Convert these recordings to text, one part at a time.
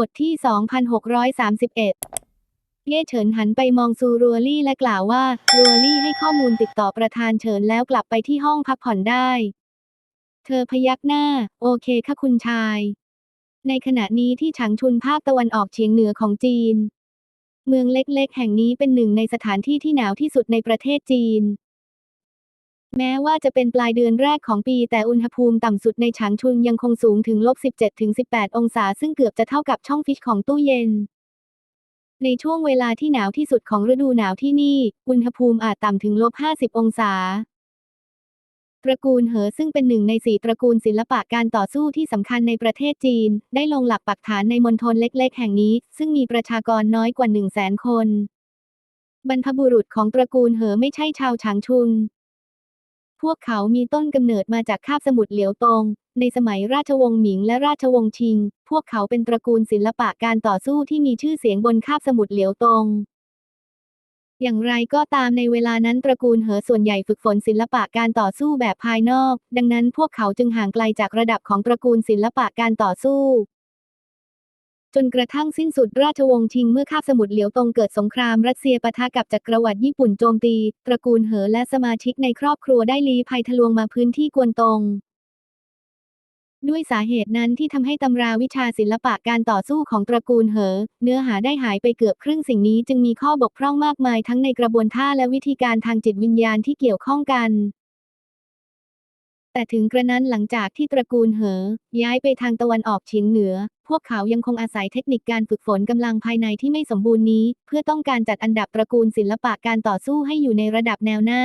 บทที่ 2631 เย่เฉินหันไปมองซูรัวลี่และกล่าวว่า รัวลี่ให้ข้อมูลติดต่อประธานเฉินแล้วกลับไปที่ห้องพักผ่อนได้ เธอพยักหน้า โอเคค่ะคุณชาย ในขณะนี้ที่ฉางชุนภาคตะวันออกเฉียงเหนือของจีน เมืองเล็กๆ แห่งนี้เป็นหนึ่งในสถานที่ที่หนาวที่สุดในประเทศจีน แม้ว่าจะเป็นปลายเดือนแรกของปีแต่อุณหภูมิต่ำสุดในฉางชุนยังคงสูงถึงลบ 17ถึง18 องศาซึ่งเกือบจะเท่ากับช่องฟิชของตู้เย็น ในช่วงเวลาที่หนาวที่สุดของฤดูหนาวที่นี่ อุณหภูมิอาจต่ำถึงลบ 50 องศา ตระกูลเหอซึ่งเป็นหนึ่งในสี่ตระกูลศิลปะการต่อสู้ที่สำคัญในประเทศจีน ได้ลงหลักปักฐานในมณฑลเล็ก ๆ แห่งนี้ ซึ่งมีประชากรน้อยกว่า1 0 0 0 0แสนคน บรรพบุรุษของตระกูลเหอไม่ใช่ชาวฉางชุน พวกเขามีต้นกำเนิดมาจากคาบสมุทรเหลียวตง ในสมัยราชวงศ์หมิงและราชวงศ์ชิง พวกเขาเป็นตระกูลศิลปะการต่อสู้ที่มีชื่อเสียงบนคาบสมุทรเหลียวตง อย่างไรก็ตามในเวลานั้นตระกูลเหอส่วนใหญ่ฝึกฝนศิลปะการต่อสู้แบบภายนอก ดังนั้นพวกเขาจึงห่างไกลจากระดับของตระกูลศิลปะการต่อสู้ จนกระทั่งสิ้นสุดราชวงศ์ชิงเมื่อคาบสมุทรเหลียวตงเกิดสงครามรัสเซียปะทะกับจักรวรรดิญี่ปุ่นโจมตี ตระกูลเหอและสมาชิกในครอบครัวได้ลี้ภัยทะลวงมาพื้นที่กวนตงด้วยสาเหตุนั้นที่ทำให้ตำราวิชาศิลปะการต่อสู้ของตระกูลเหอ เนื้อหาได้หายไปเกือบครึ่งสิ่งนี้จึงมีข้อบกพร่องมากมายทั้งในกระบวนท่าและวิธีการทางจิตวิญญาณที่เกี่ยวข้องกัน แต่ถึงกระนั้นหลังจากที่ตระกูลเหอ ย้ายไปทางตะวันออกเฉียงเหนือ พวกเขายังคงอาศัยเทคนิคการฝึกฝนกำลังภายในที่ไม่สมบูรณ์นี้ เพื่อต้องการจัดอันดับตระกูลศิลปะการต่อสู้ให้อยู่ในระดับแนวหน้า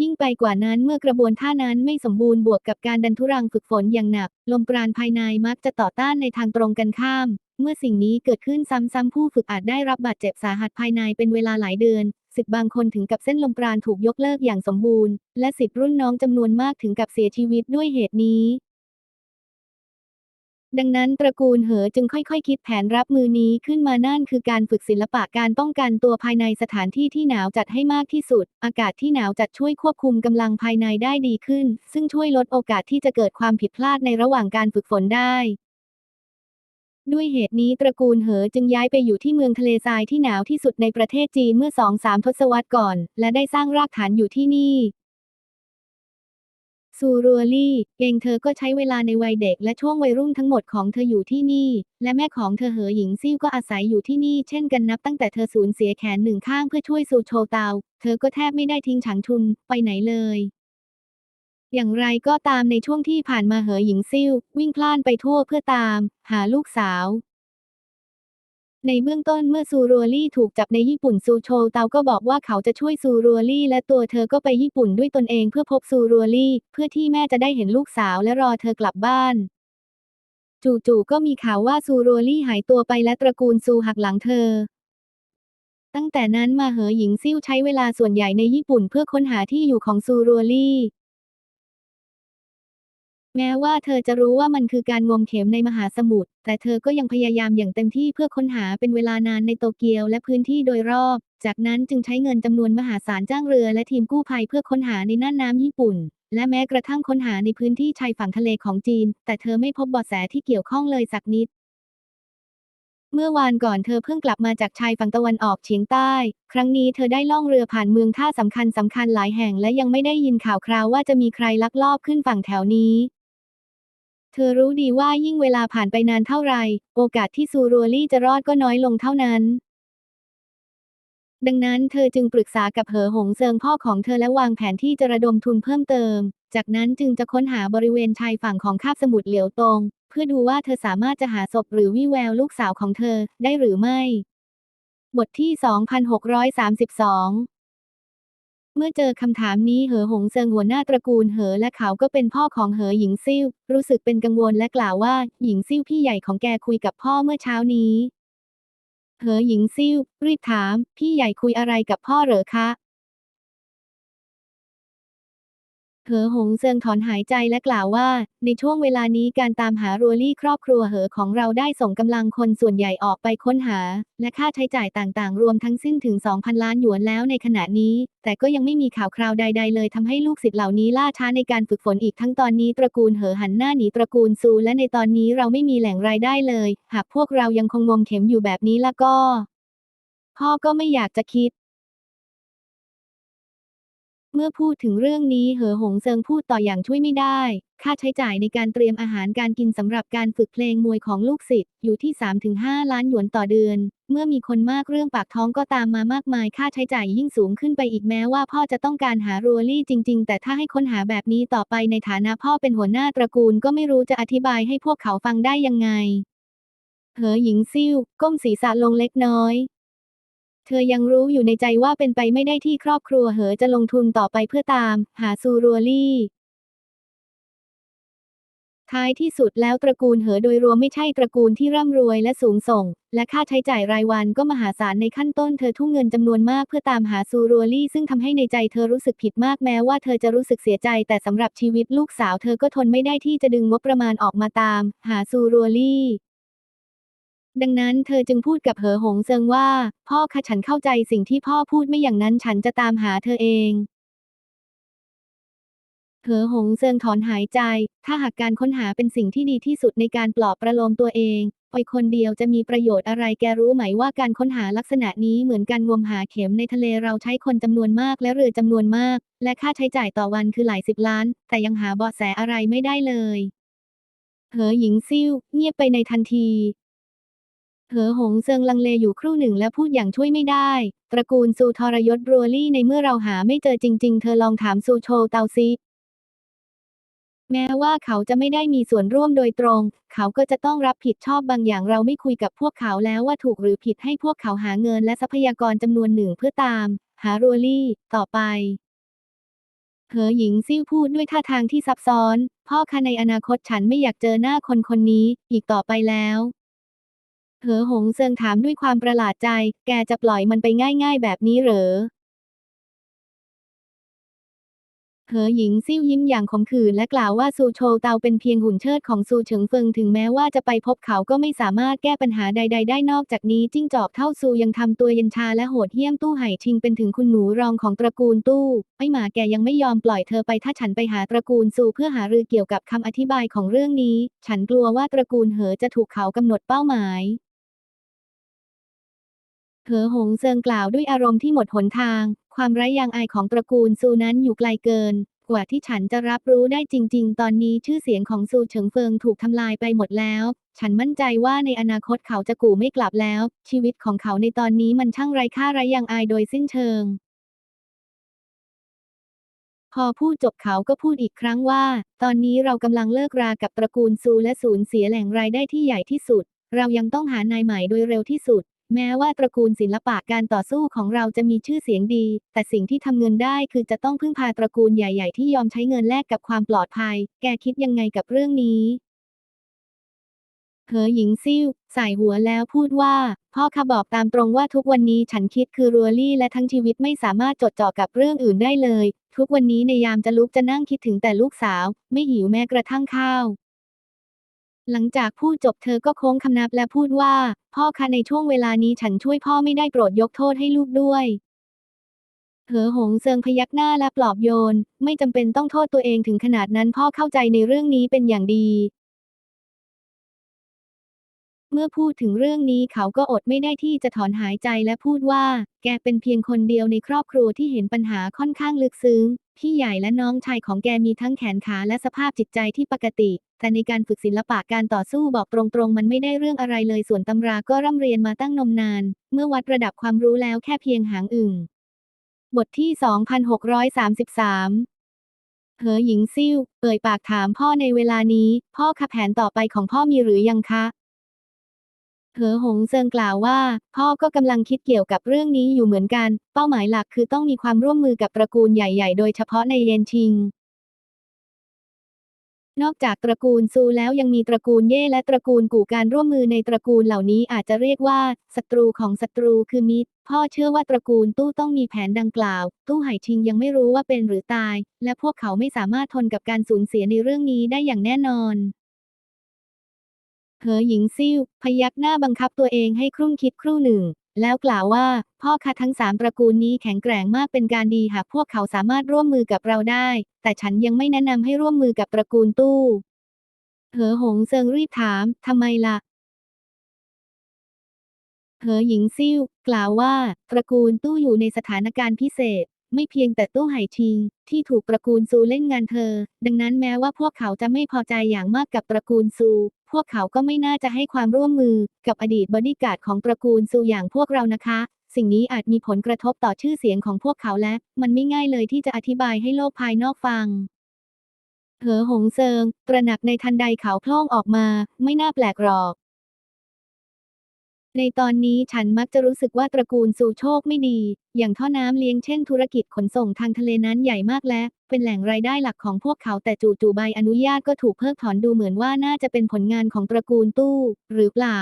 ยิ่งไปกว่านั้นเมื่อกระบวนท่านั้นไม่สมบูรณ์บวกกับการดันทุรังฝึกฝนอย่างหนัก ลมปราณภายในมักจะต่อต้านในทางตรงกันข้ามเมื่อสิ่งนี้เกิดขึ้นซ้ำๆผู้ฝึกอาจได้รับบาดเจ็บสาหัสภายในเป็นเวลาหลายเดือน สิทธิ์บางคนถึงกับเส้นลมปราณถูกยกเลิกอย่างสมบูรณ์ และสิทธิ์รุ่นน้องจำนวนมากถึงกับเสียชีวิตด้วยเหตุนี้ ดังนั้นตระกูลเหอจึงค่อยๆคิดแผนรับมือนี้ขึ้นมานั่นคือการฝึกศิลปะการป้องกันตัวภายในสถานที่ที่หนาวจัดให้มากที่สุด อากาศที่หนาวจัดช่วยควบคุมกำลังภายในได้ดีขึ้น ซึ่งช่วยลดโอกาสที่จะเกิดความผิดพลาดในระหว่างการฝึกฝนได้ ด้วยเหตุนี้ตระกูลเหอจึงย้ายไปอยู่ที่เมืองทะเลทรายที่หนาวที่สุดในประเทศจีนเมื่อสองสามทศวรรษก่อน และได้สร้างรากฐานอยู่ที่นี่ซูรัวลี่เองเธอก็ใช้เวลาในวัยเด็กและช่วงวัยรุ่นทั้งหมดของเธออยู่ที่นี่ และแม่ของเธอเหอหญิงซิ่วก็อาศัยอยู่ที่นี่เช่นกันนับตั้งแต่เธอสูญเสียแขนหนึ่งข้างเพื่อช่วยซูโชเตา เธอก็แทบไม่ได้ทิ้งฉางชุนไปไหนเลย อย่างไรก็ตามในช่วงที่ผ่านมาเหอหญิงซิ่ววิ่งพล่านไปทั่วเพื่อตาม หาลูกสาว ในเบื้องต้นเมื่อซูรัวลี่ถูกจับในญี่ปุ่นซูโชเตาก็บอกว่าเขาจะช่วยซูรัวลี่และตัวเธอก็ไปญี่ปุ่นด้วยตนเองเพื่อพบซูรัวลี่ เพื่อที่แม่จะได้เห็นลูกสาวและรอเธอกลับบ้านจู่ๆก็มีข่าวว่าซูรัวลี่หายตัวไปและตระกูลซูหักหลังเธอ ตั้งแต่นั้นมาเหอหญิงซิ่วใช้เวลาส่วนใหญ่ในญี่ปุ่นเพื่อค้นหาที่อยู่ของซูรัวลี่ แม้ว่าเธอจะรู้ว่ามันคือการงมเข็มในมหาสมุทร แต่เธอก็ยังพยายามอย่างเต็มที่เพื่อค้นหาเป็นเวลานานในโตเกียวและพื้นที่โดยรอบ จากนั้นจึงใช้เงินจำนวนมหาศาลจ้างเรือและทีมกู้ภัยเพื่อค้นหาในน่านน้ำญี่ปุ่น และแม้กระทั่งค้นหาในพื้นที่ชายฝั่งทะเลของจีน แต่เธอไม่พบเบาะแสที่เกี่ยวข้องเลยสักนิดเมื่อวานก่อนเธอเพิ่งกลับมาจากชายฝั่งตะวันออกเฉียงใต้ ครั้งนี้เธอได้ล่องเรือผ่านเมืองท่าสำคัญสำคัญหลายแห่งและยังไม่ได้ยินข่าวคราวว่าจะมีใครลักลอบขึ้นฝั่งแถวนี้ เธอรู้ดีว่ายิ่งเวลาผ่านไปนานเท่าไหร่โอกาสที่ซูรัวลี่จะรอดก็น้อยลงเท่านั้น ดังนั้นเธอจึงปรึกษากับเหอหงเซิงพ่อของเธอและวางแผนที่จะระดมทุนเพิ่มเติม จากนั้นจึงจะค้นหาบริเวณชายฝั่งของคาบสมุทรเหลียวตง เพื่อดูว่าเธอสามารถจะหาศพหรือวิแววลูกสาวของเธอได้หรือไม่ บทที่ 2632 เมื่อเจอคำถามนี้เหอหงเซิงหัวหน้าตระกูลเหอและเขาก็เป็นพ่อของเหอหญิงซิ่วรู้สึกเป็นกังวลและกล่าวว่า หญิงซิ่วพี่ใหญ่ของแกคุยกับพ่อเมื่อเช้านี้ เหอหญิงซิ่วรีบถาม พี่ใหญ่คุยอะไรกับพ่อเหรอคะ เหอหงเซิงถอนหายใจและกล่าวว่า ในช่วงเวลานี้การตามหารัวลี่ครอบครัวเหอของเราได้ส่งกำลังคนส่วนใหญ่ออกไปค้นหา และค่าใช้จ่ายต่างๆ รวมทั้งสิ้นถึง 2,000 ล้านหยวนแล้วในขณะนี้ แต่ก็ยังไม่มีข่าวคราวใด ๆ เลยทำให้ลูกศิษย์เหล่านี้ล่าช้าในการฝึกฝนอีกทั้งตอนนี้ตระกูลเหอหันหน้าหนีตระกูลซู และในตอนนี้เราไม่มีแหล่งรายได้เลย หากพวกเรายังคงงมเข็มอยู่แบบนี้แล้วก็ พ่อก็ไม่อยากจะคิด เมื่อพูดถึงเรื่องนี้เหอหงเซิงพูดต่ออย่างช่วยไม่ได้ ค่าใช้จ่ายในการเตรียมอาหารการกินสำหรับการฝึกเพลงมวยของลูกศิษย์อยู่ที่ 3-5 ล้านหยวนต่อเดือน เมื่อมีคนมากเรื่องปากท้องก็ตามมามากมาย ค่าใช้จ่ายยิ่งสูงขึ้นไปอีกแม้ว่าพ่อจะต้องการหารัวลี่จริง ๆ แต่ถ้าให้ค้นหาแบบนี้ต่อไปในฐานะพ่อเป็นหัวหน้าตระกูลก็ไม่รู้จะอธิบายให้พวกเขาฟังได้ยังไง เหอหญิงซิ่วก้มศีรษะลงเล็กน้อย เธอยังรู้อยู่ในใจว่าเป็นไปไม่ได้ที่ครอบครัวเหอจะลงทุนต่อไปเพื่อตาม หาซูรัวลี่ ท้ายที่สุดแล้วตระกูลเหอโดยรวมไม่ใช่ตระกูลที่ร่ำรวยและสูงส่ง และค่าใช้จ่ายรายวันก็มหาศาลในขั้นต้นเธอทุ่มเงินจำนวนมากเพื่อตามหาซูรัวลี่ ซึ่งทำให้ในใจเธอรู้สึกผิดมากแม้ว่าเธอจะรู้สึกเสียใจแต่สำหรับชีวิตลูกสาวเธอก็ทนไม่ได้ที่จะดึงงบประมาณออกมาตาม หาซูรัวลี่ ดังนั้นเธอจึงพูดกับเหอหงเซิงว่า พ่อคะฉันเข้าใจสิ่งที่พ่อพูดไม่อย่างนั้นฉันจะตามหาเธอเอง เหอหงเซิงถอนหายใจ ถ้าหากการค้นหาเป็นสิ่งที่ดีที่สุดในการปลอบประโลมตัวเองไปคนเดียวจะมีประโยชน์อะไรแกรู้ไหมว่าการค้นหาลักษณะนี้เหมือนการงมหาเข็มในทะเลเราใช้คนจำนวนมากและเรือจำนวนมาก และค่าใช้จ่ายต่อวันคือหลายสิบล้าน แต่ยังหาเบาะแสอะไรไม่ได้เลยเหอหญิงซิ่วเงียบไปในทันที เหอหงเซิงลังเลอยู่ครู่หนึ่งและพูดอย่างช่วยไม่ได้ ตระกูลซูทรยศรัวลี่ในเมื่อเราหาไม่เจอจริง ๆ เธอลองถามซูโชเตาซิแม้ว่าเขาจะไม่ได้มีส่วนร่วมโดยตรง เขาก็จะต้องรับผิดชอบบางอย่างเราไม่คุยกับพวกเขาแล้วว่าถูกหรือผิดให้พวกเขาหาเงินและทรัพยากรจำนวนหนึ่งเพื่อตาม หารัวลี่ ต่อไปเหอหญิงซิ่วพูดด้วยท่าทางที่ซับซ้อน พ่อคะในอนาคตฉันไม่อยากเจอหน้าคนคนนี้ อีกต่อไปแล้ว เหอหงเซิงถามด้วยความประหลาดใจ แกจะปล่อยมันไปง่ายๆแบบนี้เหรอ เหอหญิงซิ่วยิ้มอย่างขมขื่นและกล่าวว่าซูโชเตาเป็นเพียงหุ่นเชิดของซูเฉิงเฟิงถึงแม้ว่าจะไปพบเขาก็ไม่สามารถแก้ปัญหาใด ๆ ได้นอกจากนี้จิ้งจอกเท่าซูยังทำตัวเย็นชาและโหดเหี้ยมตู้ไห่ชิงเป็นถึงคุณหนูรองของตระกูลตู้ไอหมาแกยังไม่ยอมปล่อยเธอไปถ้าฉันไปหาตระกูลซูเพื่อหารือเกี่ยวกับคำอธิบายของเรื่องนี้ ฉันกลัวว่าตระกูลเหอจะถูกเขากำหนดเป้าหมาย เหอหงเซิงกล่าวด้วยอารมณ์ที่หมดหนทาง ความไร้ยางอายของตระกูลซูนั้นอยู่ไกลเกิน กว่าที่ฉันจะรับรู้ได้จริง ๆ ตอนนี้ชื่อเสียงของซูเฉิงเฟิงถูกทำลายไปหมดแล้ว ฉันมั่นใจว่าในอนาคตเขาจะกู่ไม่กลับแล้ว ชีวิตของเขาในตอนนี้มันช่างไร้ค่าไร้ยางอายโดยสิ้นเชิง พอพูดจบเขาก็พูดอีกครั้งว่า ตอนนี้เรากำลังเลิกรากับตระกูลซูและสูญเสียแหล่งรายได้ที่ใหญ่ที่สุด เรายังต้องหานายใหม่โดยเร็วที่สุด แม้ว่าตระกูลศิลปะการต่อสู้ของเราจะมีชื่อเสียงดี แต่สิ่งที่ทำเงินได้คือจะต้องพึ่งพาตระกูลใหญ่ ๆ ที่ยอมใช้เงินแลกกับความปลอดภัย แกคิดยังไงกับเรื่องนี้เหอหญิงซิ่วใส่หัวแล้วพูดว่า พ่อคะบอกตามตรงว่าทุกวันนี้ฉันคิดคือรัวลี่และทั้งชีวิตไม่สามารถจดจ่อกับเรื่องอื่นได้เลย ทุกวันนี้ในยามจะลุกจะนั่งคิดถึงแต่ลูกสาว ไม่หิวแม้กระทั่งข้าว หลังจากพูดจบเธอก็โค้งคำนับและพูดว่า พ่อคะในช่วงเวลานี้ฉันช่วยพ่อไม่ได้โปรดยกโทษให้ลูกด้วยเหอหงเซิงพยักหน้าและปลอบโยน ไม่จำเป็นต้องโทษตัวเองถึงขนาดนั้นพ่อเข้าใจในเรื่องนี้เป็นอย่างดี เมื่อพูดถึงเรื่องนี้เขาก็อดไม่ได้ที่จะถอนหายใจและพูดว่า แกเป็นเพียงคนเดียวในครอบครัวที่เห็นปัญหาค่อนข้างลึกซึ้ง พี่ใหญ่และน้องชายของแกมีทั้งแขนขาและสภาพจิตใจที่ปกติ แต่ในการฝึกศิลปะการต่อสู้บอกตรงๆ มันไม่ได้เรื่องอะไรเลยส่วนตำราก็ร่ำเรียนมาตั้งนมนาน เมื่อวัดระดับความรู้แล้วแค่เพียงหางอึ่ง บทที่ 2633เหอหญิงซิ่วเอ่ยปากถามพ่อในเวลานี้ พ่อคะแผนต่อไปของพ่อมีหรือยังคะ เหอหงเซิงกล่าวว่า พ่อก็กำลังคิดเกี่ยวกับเรื่องนี้อยู่เหมือนกัน เป้าหมายหลักคือต้องมีความร่วมมือกับตระกูลใหญ่ ๆ โดยเฉพาะในเยนชิง นอกจากตระกูลซูแล้วยังมีตระกูลเย่และตระกูลกู่การร่วมมือในตระกูลเหล่านี้อาจจะเรียกว่าศัตรูของศัตรูคือมิตร พ่อเชื่อว่าตระกูลตู้ต้องมีแผนดังกล่าว ตู้ไห่ชิงยังไม่รู้ว่าเป็นหรือตาย และพวกเขาไม่สามารถทนกับการสูญเสียในเรื่องนี้ได้อย่างแน่นอน เหอหญิงซิ่วพยักหน้าบังคับตัวเองให้ครุ่นคิดครู่หนึ่ง แล้วกล่าวว่า พ่อคะทั้งสามตระกูลนี้แข็งแกร่งมากเป็นการดีหากพวกเขาสามารถร่วมมือกับเราได้ แต่ฉันยังไม่แนะนำให้ร่วมมือกับตระกูลตู้ เหอหงเซิงรีบถามทำไมล่ะเหอหญิงซิ่วกล่าวว่า ตระกูลตู้อยู่ในสถานการณ์พิเศษ ไม่เพียงแต่ตู้ไห่ชิง ที่ถูกตระกูลซูเล่นงานเธอ ดังนั้นแม้ว่าพวกเขาจะไม่พอใจอย่างมากกับตระกูลซู วกเขาก็ไม่น่าจะให้ความร่วมมือกับอดีตบอดี้การ์ดของตระกูลซูอย่างพวกเรานะคะ สิ่งนี้อาจมีผลกระทบต่อชื่อเสียงของพวกเขาและ มันไม่ง่ายเลยที่จะอธิบายให้โลกภายนอกฟังเหอหงเซิง ตระหนักในทันใดเขาพล่องออกมา ไม่น่าแปลกหรอก ในตอนนี้ฉันมักจะรู้สึกว่าตระกูลสู่โชคไม่ดี อย่างท่อน้ำเลี้ยงเช่นธุรกิจขนส่งทางทะเลนั้นใหญ่มากและ เป็นแหล่งรายได้หลักของพวกเขาแต่จู่ๆใบอนุญาตก็ถูกเพิกถอนดูเหมือนว่าน่าจะเป็นผลงานของตระกูลตู้ หรือเปล่า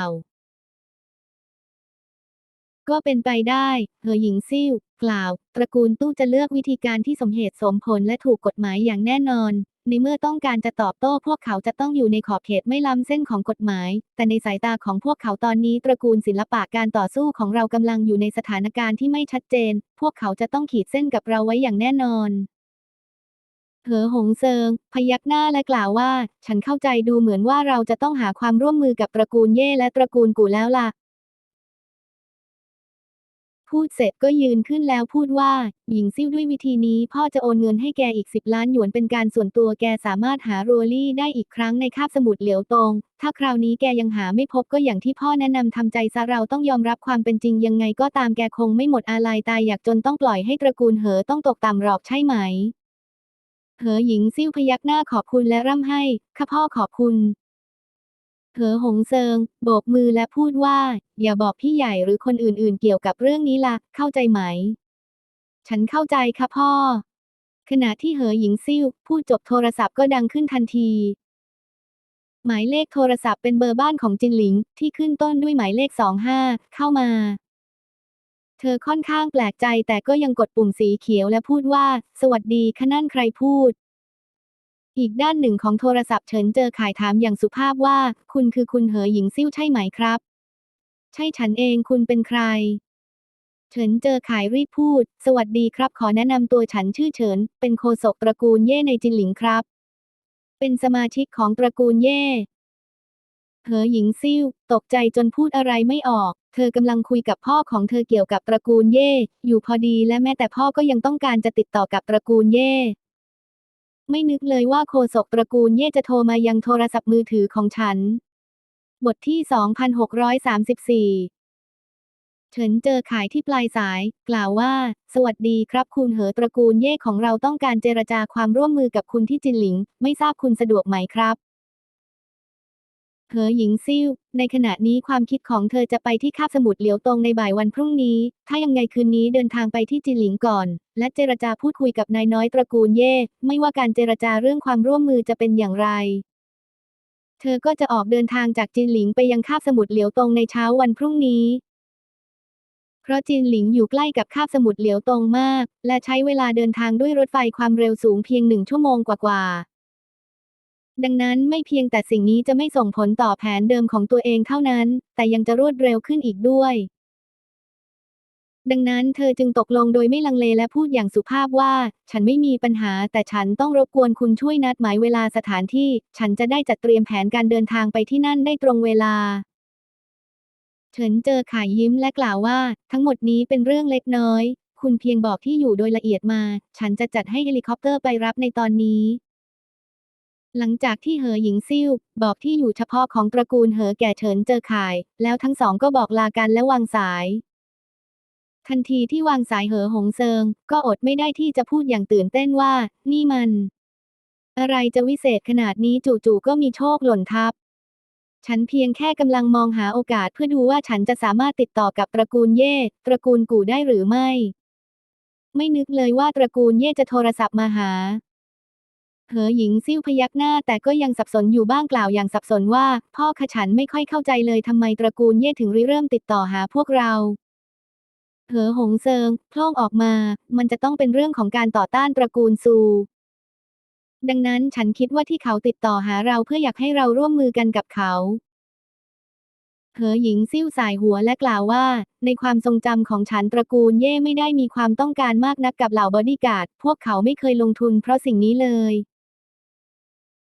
ก็เป็นไปได้ เหอหญิงซิ่วกล่าว ตระกูลตู้จะเลือกวิธีการที่สมเหตุสมผลและถูกกฎหมายอย่างแน่นอน ในเมื่อต้องการจะตอบโต้พวกเขาจะต้องอยู่ในขอบเขตไม่ล้ำเส้นของกฎหมาย แต่ในสายตาของพวกเขาตอนนี้ตระกูลศิลปะการต่อสู้ของเรากำลังอยู่ในสถานการณ์ที่ไม่ชัดเจน พวกเขาจะต้องขีดเส้นกับเราไว้อย่างแน่นอนเหอหงเซิง พยักหน้าและกล่าวว่า ฉันเข้าใจดูเหมือนว่าเราจะต้องหาความร่วมมือกับตระกูลเย่และตระกูลกูแล้วล่ะ พูดเสร็จก็ยืนขึ้นแล้วพูดว่า หญิงซิ่วด้วยวิธีนี้พ่อจะโอนเงินให้แกอีกสิบล้านหยวนเป็นการส่วนตัวแกสามารถหาโรลี่ได้อีกครั้งในคาบสมุทรเหลียวตงถ้าคราวนี้แกยังหาไม่พบก็อย่างที่พ่อแนะนำทำใจซะเราต้องยอมรับความเป็นจริงยังไงก็ตามแกคงไม่หมดอาลัยตายอยากจนต้องปล่อยให้ตระกูลเหอต้องตกต่ำหรอกใช่ไหมเหอหญิงซิ่วพยักหน้าขอบคุณและร่ำให้ข้าพ่อขอบคุณ เหอหงเซิง โบกมือและพูดว่า อย่าบอกพี่ใหญ่หรือคนอื่นๆ เกี่ยวกับเรื่องนี้ล่ะ เข้าใจไหม ฉันเข้าใจค่ะพ่อ ขณะที่เหอหญิงซิ่วพูดจบโทรศัพท์ก็ดังขึ้นทันที หมายเลขโทรศัพท์เป็นเบอร์บ้านของจินหลิง ที่ขึ้นต้นด้วยหมายเลข25เข้ามา เธอค่อนข้างแปลกใจแต่ก็ยังกดปุ่มสีเขียวและพูดว่า สวัสดีคะนั่นใครพูด อีกด้านหนึ่งของโทรศัพท์เฉินเจอขายถามอย่างสุภาพว่า คุณคือคุณเหอหญิงซิ่วใช่ไหมครับ ใช่ฉันเองคุณเป็นใคร เฉินเจอขายรีบพูด สวัสดีครับ ขอแนะนำตัวฉันชื่อเฉิน เป็นโฆษกตระกูลเย่ในจินหลิงครับ เป็นสมาชิกของตระกูลเย่ เหอหญิงซิ่วตกใจจนพูดอะไรไม่ออก เธอกำลังคุยกับพ่อของเธอเกี่ยวกับตระกูลเย่ อยู่พอดีและแม้แต่พ่อก็ยังต้องการจะติดต่อกับตระกูลเย่ ไม่นึกเลยว่าโคศกตระกูลเย่จะโทรมายังโทรศัพท์มือถือของฉัน บทที่ 2634 เฉินเจอขายที่ปลายสาย กล่าวว่า สวัสดีครับคุณเหอตระกูลเย่ของเราต้องการเจรจาความร่วมมือกับคุณที่จินหลิง ไม่ทราบคุณสะดวกไหมครับ เหอหญิงซิ่ว ในขณะนี้ความคิดของเธอจะไปที่คาบสมุทรเหลียวตงในบ่ายวันพรุ่งนี้ ถ้ายังไงคืนนี้เดินทางไปที่จินหลิงก่อน และเจรจาพูดคุยกับนายน้อยตระกูลเย่ ไม่ว่าการเจรจาเรื่องความร่วมมือจะเป็นอย่างไร เธอก็จะออกเดินทางจากจินหลิงไปยังคาบสมุทรเหลียวตงในเช้าวันพรุ่งนี้เพราะจินหลิงอยู่ใกล้กับคาบสมุทรเหลียวตงมาก และใช้เวลาเดินทางด้วยรถไฟความเร็วสูงเพียงหนึ่งชั่วโมงกว่าๆ ดังนั้นไม่เพียงแต่สิ่งนี้จะไม่ส่งผลต่อแผนเดิมของตัวเองเท่านั้น แต่ยังจะรวดเร็วขึ้นอีกด้วย ดังนั้นเธอจึงตกลงโดยไม่ลังเลและพูดอย่างสุภาพว่า ฉันไม่มีปัญหา แต่ฉันต้องรบกวนคุณช่วยนัดหมายเวลาสถานที่ ฉันจะได้จัดเตรียมแผนการเดินทางไปที่นั่นได้ตรงเวลาเฉินเจอข่ายยิ้มและกล่าวว่า ทั้งหมดนี้เป็นเรื่องเล็กน้อย คุณเพียงบอกที่อยู่โดยละเอียดมา ฉันจะจัดให้เฮลิคอปเตอร์ไปรับในตอนนี้ หลังจากที่เหอหญิงซิ่วบอกที่อยู่เฉพาะของตระกูลเหอแก่เฉินเจอข่าย แล้วทั้งสองก็บอกลากันและวางสาย ทันทีที่วางสายเหอหงเซิง ก็อดไม่ได้ที่จะพูดอย่างตื่นเต้นว่า นี่มัน อะไรจะวิเศษขนาดนี้จู่ๆก็มีโชคหล่นทับ ฉันเพียงแค่กำลังมองหาโอกาสเพื่อดูว่าฉันจะสามารถติดต่อกับตระกูลเย่ตระกูลกู่ได้หรือไม่ ไม่นึกเลยว่าตระกูลเย่จะโทรศัพท์มาหา เหอหญิงซิ่วพยักหน้าแต่ก็ยังสับสนอยู่บ้างกล่าวอย่างสับสนว่า พ่อขฉันไม่ค่อยเข้าใจเลยทำไมตระกูลเย่ถึงริเริ่มติดต่อหาพวกเราเหอหงเซิงโพล่งออกมา มันจะต้องเป็นเรื่องของการต่อต้านตระกูลซู ดังนั้นฉันคิดว่าที่เขาติดต่อหาเราเพื่ออยากให้เราร่วมมือกันกับเขาเหอหญิงซิ่วสายหัวและกล่าวว่า ในความทรงจำของฉันตระกูลเย่ไม่ได้มีความต้องการมากนักกับเหล่าบอดี้การ์ดพวกเขาไม่เคยลงทุนเพราะสิ่งนี้เลย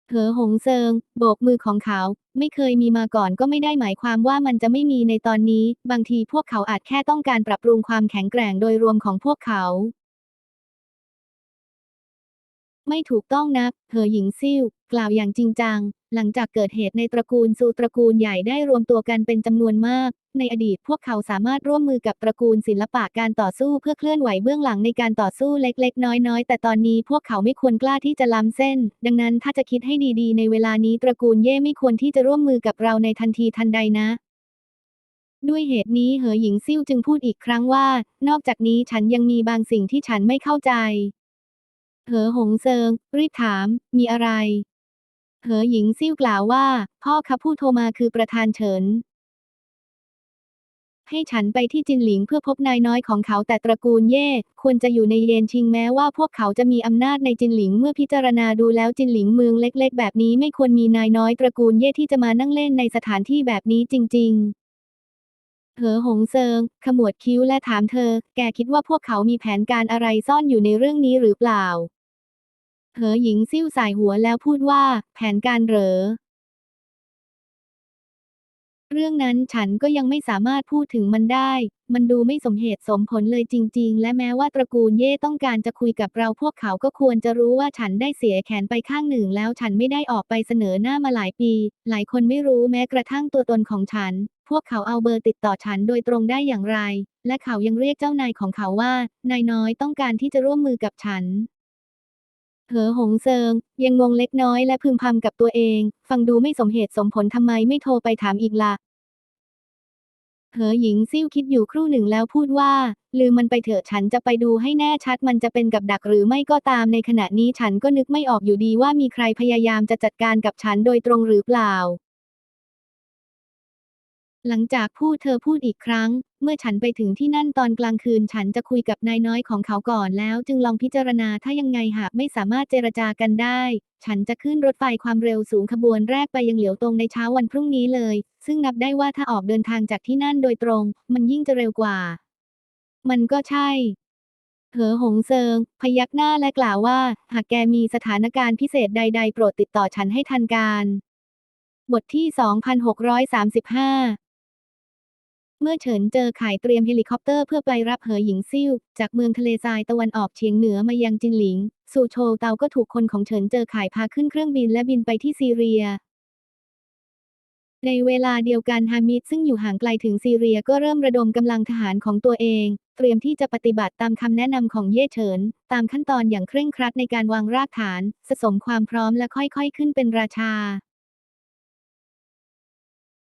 เหอหงเซิง โบกมือของเขา ไม่เคยมีมาก่อนก็ไม่ได้หมายความว่ามันจะไม่มีในตอนนี้ บางทีพวกเขาอาจแค่ต้องการปรับปรุงความแข็งแกร่งโดยรวมของพวกเขา ไม่ถูกต้องนักเหอหญิงซิ่วกล่าวอย่างจริงจัง หลังจากเกิดเหตุในตระกูลซูตระกูลใหญ่ได้รวมตัวกันเป็นจำนวนมาก ในอดีตพวกเขาสามารถร่วมมือกับตระกูลศิลปะการต่อสู้เพื่อเคลื่อนไหวเบื้องหลังในการต่อสู้เล็กๆ น้อยๆ แต่ตอนนี้พวกเขาไม่ควรกล้าที่จะล้ำเส้น ดังนั้นถ้าจะคิดให้ดีๆ ในเวลานี้ตระกูลเย่ไม่ควรที่จะร่วมมือกับเราในทันทีทันใดนะด้วยเหตุนี้เหอหญิงซิ่วจึงพูดอีกครั้งว่า นอกจากนี้ฉันยังมีบางสิ่งที่ฉันไม่เข้าใจ เหอหงเซิง รีบถาม มีอะไร เหอหญิงซิ่วกล่าวว่า พ่อคะผู้โทรมาคือประธานเฉิน ให้ฉันไปที่จินหลิงเพื่อพบนายน้อยของเขาแต่ตระกูลเย่ ควรจะอยู่ในเยนชิงแม้ว่าพวกเขาจะมีอำนาจในจินหลิงเมื่อพิจารณาดูแล้วจินหลิงเมืองเล็ก ๆ แบบนี้ไม่ควรมีนายน้อยตระกูลเย่ที่จะมานั่งเล่นในสถานที่แบบนี้จริง ๆเหอหงเซิง ขมวดคิ้วและถามเธอ แกคิดว่าพวกเขามีแผนการอะไรซ่อนอยู่ในเรื่องนี้หรือเปล่า เหอหญิงซิ่วสายหัวแล้วพูดว่า แผนการเหรอ เรื่องนั้นฉันก็ยังไม่สามารถพูดถึงมันได้ มันดูไม่สมเหตุสมผลเลยจริง ๆ และแม้ว่าตระกูลเย่ต้องการจะคุยกับเราพวกเขาก็ควรจะรู้ว่าฉันได้เสียแขนไปข้างหนึ่งแล้วฉันไม่ได้ออกไปเสนอหน้ามาหลายปี หลายคนไม่รู้แม้กระทั่งตัวตนของฉัน พวกเขาเอาเบอร์ติดต่อฉันโดยตรงได้อย่างไร และเขายังเรียกเจ้านายของเขาว่านายน้อยต้องการที่จะร่วมมือกับฉัน เหอหงเซิง ยังงงเล็กน้อยและพึมพำกับตัวเอง ฟังดูไม่สมเหตุสมผลทำไมไม่โทรไปถามอีกละ่ะเหอหญิงซิ่วคิดอยู่ครู่หนึ่งแล้วพูดว่า ลืมมันไปเถอะฉันจะไปดูให้แน่ชัดมันจะเป็นกับดักหรือไม่ก็ตามในขณะนี้ฉันก็นึกไม่ออกอยู่ดีว่ามีใครพยายามจะจัดการกับฉันโดยตรงหรือเปล่า หลังจากพูดเธอพูดอีกครั้ง เมื่อฉันไปถึงที่นั่นตอนกลางคืนฉันจะคุยกับนายน้อยของเขาก่อนแล้วจึงลองพิจารณาถ้ายังไงหากไม่สามารถเจรจากันได้ ฉันจะขึ้นรถไฟความเร็วสูงขบวนแรกไปยังเหลียวตรงในเช้าวันพรุ่งนี้เลย ซึ่งนับได้ว่าถ้าออกเดินทางจากที่นั่นโดยตรง มันยิ่งจะเร็วกว่า มันก็ใช่เหอหงเซิง พยักหน้าและกล่าวว่า หากแกมีสถานการณ์พิเศษใด ๆ โปรดติดต่อฉันให้ทันการ บทที่ 2635 เมื่อเฉินเจอข่ายเตรียมเฮลิคอปเตอร์เพื่อไปรับเหอหญิงซิ่วจากเมืองทะเลทรายตะวันออกเฉียงเหนือมายังจินหลิง สู่โชวเตาก็ถูกคนของเฉินเจอข่ายพาขึ้นเครื่องบินและบินไปที่ซีเรีย ในเวลาเดียวกันฮามิดซึ่งอยู่ห่างไกลถึงซีเรียก็เริ่มระดมกำลังทหารของตัวเอง เตรียมที่จะปฏิบัติตามคำแนะนำของเย่เฉิน ตามขั้นตอนอย่างเคร่งครัดในการวางรากฐาน สะสมความพร้อมและค่อยๆ ขึ้นเป็นราชา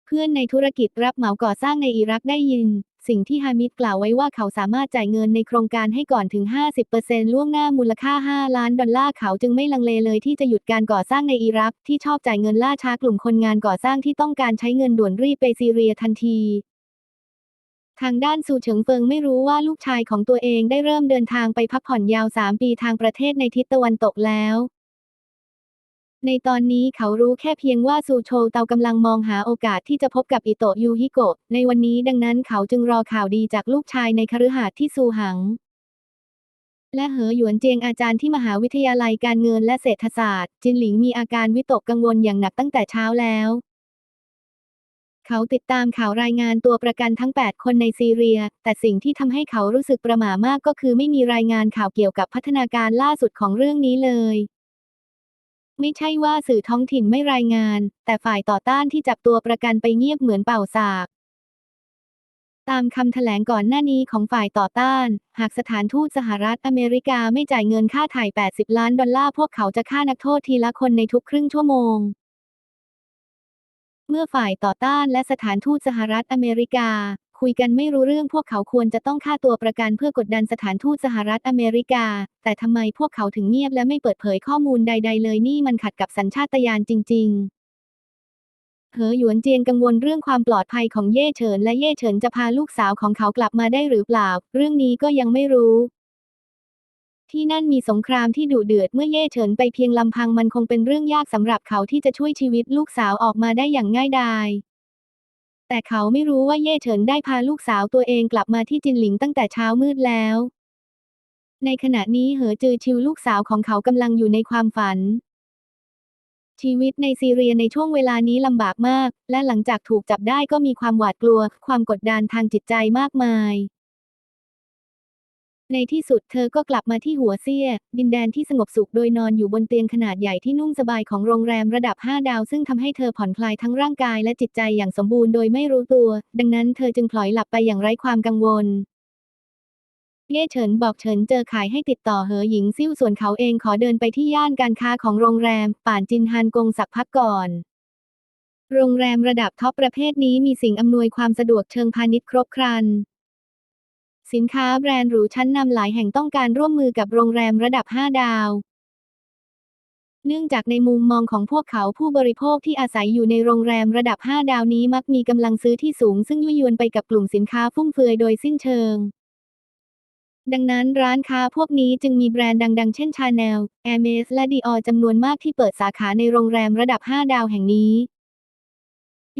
เพื่อนในธุรกิจรับเหมาก่อสร้างในอิรักได้ยิน สิ่งที่ฮามิดกล่าวไว้ว่าเขาสามารถจ่ายเงินในโครงการให้ก่อนถึง 50%ล่วงหน้ามูลค่า 5 ล้านดอลลาร์เขาจึงไม่ลังเลเลยที่จะหยุดการก่อสร้างในอิรัก ที่ชอบจ่ายเงินล่าช้ากลุ่มคนงานก่อสร้างที่ต้องการใช้เงินด่วนรีบไปซีเรียทันทีทางด้านซูเฉิงเฟิงไม่รู้ว่าลูกชายของตัวเองได้เริ่มเดินทางไปพักผ่อนยาว 3 ปีทางประเทศในทิศตะวันตกแล้ว ในตอนนี้เขารู้แค่เพียงว่าซูโชเตากำลังมองหาโอกาสที่จะพบกับอิโตะยูฮิโกะในวันนี้ดังนั้นเขาจึงรอข่าวดีจากลูกชายในคฤหาสน์ที่ซูหัง และเหอหยวนเจียงอาจารย์ที่มหาวิทยาลัยการเงินและเศรษฐศาสตร์ จินหลิงมีอาการวิตกกังวลอย่างหนักตั้งแต่เช้าแล้ว เขาติดตามข่าวรายงานตัวประกันทั้ง 8 คนในซีเรีย แต่สิ่งที่ทำให้เขารู้สึกประหม่ามากก็คือไม่มีรายงานข่าวเกี่ยวกับพัฒนาการล่าสุดของเรื่องนี้เลย ไม่ใช่ว่าสื่อท้องถิ่นไม่รายงาน แต่ฝ่ายต่อต้านที่จับตัวประกันไปเงียบเหมือนเป่าสากตามคำแถลงก่อนหน้านี้ของฝ่ายต่อต้าน หากสถานทูตสหรัฐอเมริกาไม่จ่ายเงินค่าถ่าย 80 ล้านดอลลาร์ พวกเขาจะฆ่านักโทษทีละคนในทุกครึ่งชั่วโมง เมื่อฝ่ายต่อต้านและสถานทูตสหรัฐอเมริกาคุยกันไม่รู้เรื่องพวกเขาควรจะต้องฆ่าตัวประกันเพื่อกดดันสถานทูตสหรัฐอเมริกา แต่ทำไมพวกเขาถึงเงียบและไม่เปิดเผยข้อมูลใด ๆ เลยนี่มันขัดกับสัญชาตญาณจริง ๆเหอหยวนเจียงกังวลเรื่องความปลอดภัยของเย่เฉินและเย่เฉินจะพาลูกสาวของเขากลับมาได้หรือเปล่า เรื่องนี้ก็ยังไม่รู้ ที่นั่นมีสงครามที่ดุเดือดเมื่อเย่เฉินไปเพียงลำพังมันคงเป็นเรื่องยากสำหรับเขาที่จะช่วยชีวิตลูกสาวออกมาได้อย่างง่ายดาย แต่เขาไม่รู้ว่าเย่เฉินได้พาลูกสาวตัวเองกลับมาที่จินหลิงตั้งแต่เช้ามืดแล้ว ในขณะนี้เหอจือชิวลูกสาวของเขากำลังอยู่ในความฝัน ชีวิตในซีเรียในช่วงเวลานี้ลำบากมาก และหลังจากถูกจับได้ก็มีความหวาดกลัว ความกดดันทางจิตใจมากมาย ในที่สุดเธอก็กลับมาที่หัวเซีย ดินแดนที่สงบสุขโดยนอนอยู่บนเตียงขนาดใหญ่ที่นุ่มสบายของโรงแรมระดับ 5 ดาว ซึ่งทำให้เธอผ่อนคลายทั้งร่างกายและจิตใจอย่างสมบูรณ์โดยไม่รู้ตัว ดังนั้นเธอจึงพลอยหลับไปอย่างไร้ความกังวลเย่เฉินบอกเฉินเจอขายให้ติดต่อเหอหญิงซิ่วส่วนเขาเองขอเดินไปที่ย่านการค้าของโรงแรม ป่านจินฮานกงสักพักก่อนโรงแรมระดับท็อปประเภทนี้มีสิ่งอำนวยความสะดวกเชิงพาณิชย์ครบครัน สินค้าแบรนด์หรูชั้นนำหลายแห่งต้องการร่วมมือกับโรงแรมระดับ 5 ดาว เนื่องจากในมุมมองของพวกเขาผู้บริโภคที่อาศัยอยู่ในโรงแรมระดับ 5 ดาวนี้มักมีกำลังซื้อที่สูงซึ่งยั่วยวนไปกับกลุ่มสินค้าฟุ่มเฟือยโดยสิ้นเชิง ดังนั้นร้านค้าพวกนี้จึงมีแบรนด์ดัง ๆ เช่นชาแนลแอร์เมสและดีออจำนวนมากที่เปิดสาขาในโรงแรมระดับ 5 ดาวแห่งนี้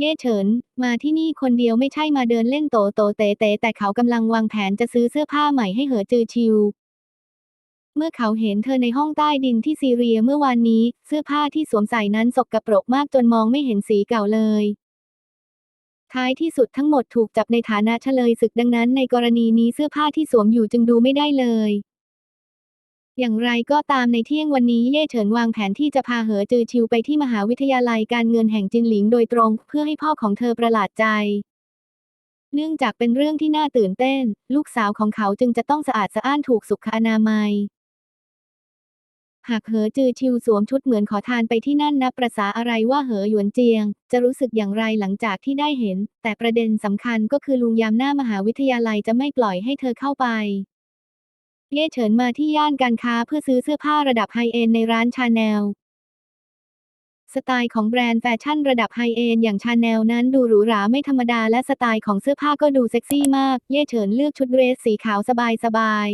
เย่เฉิน มาที่นี่คนเดียวไม่ใช่มาเดินเล่นโตโตเตเตแต่เขากำลังวางแผนจะซื้อเสื้อผ้าใหม่ให้เหอจือชิว เมื่อเขาเห็นเธอในห้องใต้ดินที่ซีเรียเมื่อวานนี้ เสื้อผ้าที่สวมใส่นั้นสกปรกมากจนมองไม่เห็นสีเก่าเลย ท้ายที่สุดทั้งหมดถูกจับในฐานะเฉลยศึกดังนั้นในกรณีนี้เสื้อผ้าที่สวมอยู่จึงดูไม่ได้เลย อย่างไรก็ตามในเที่ยงวันนี้เย่เฉินวางแผนที่จะพาเหอจือชิวไปที่มหาวิทยาลัยการเงินแห่งจินหลิงโดยตรง เพื่อให้พ่อของเธอประหลาดใจ เนื่องจากเป็นเรื่องที่น่าตื่นเต้น ลูกสาวของเขาจึงจะต้องสะอาดสะอ้านถูกสุขอนามัย หากเหอจือชิวสวมชุดเหมือนขอทานไปที่นั่นนับประษาอะไรว่าเหอหยวนเจียง จะรู้สึกอย่างไรหลังจากที่ได้เห็น แต่ประเด็นสำคัญก็คือลุงยามหน้ามหาวิทยาลัยจะไม่ปล่อยให้เธอเข้าไป เย่เฉินมาที่ย่านการค้าเพื่อซื้อเสื้อผ้าระดับไฮเอนในร้านชาแนล สไตล์ของแบรนด์แฟชั่นระดับไฮเอนอย่างชาแนลนั้นดูหรูหราไม่ธรรมดาและสไตล์ของเสื้อผ้าก็ดูเซ็กซี่มาก เย่เฉินเลือกชุดเดรสสีขาวสบายสบาย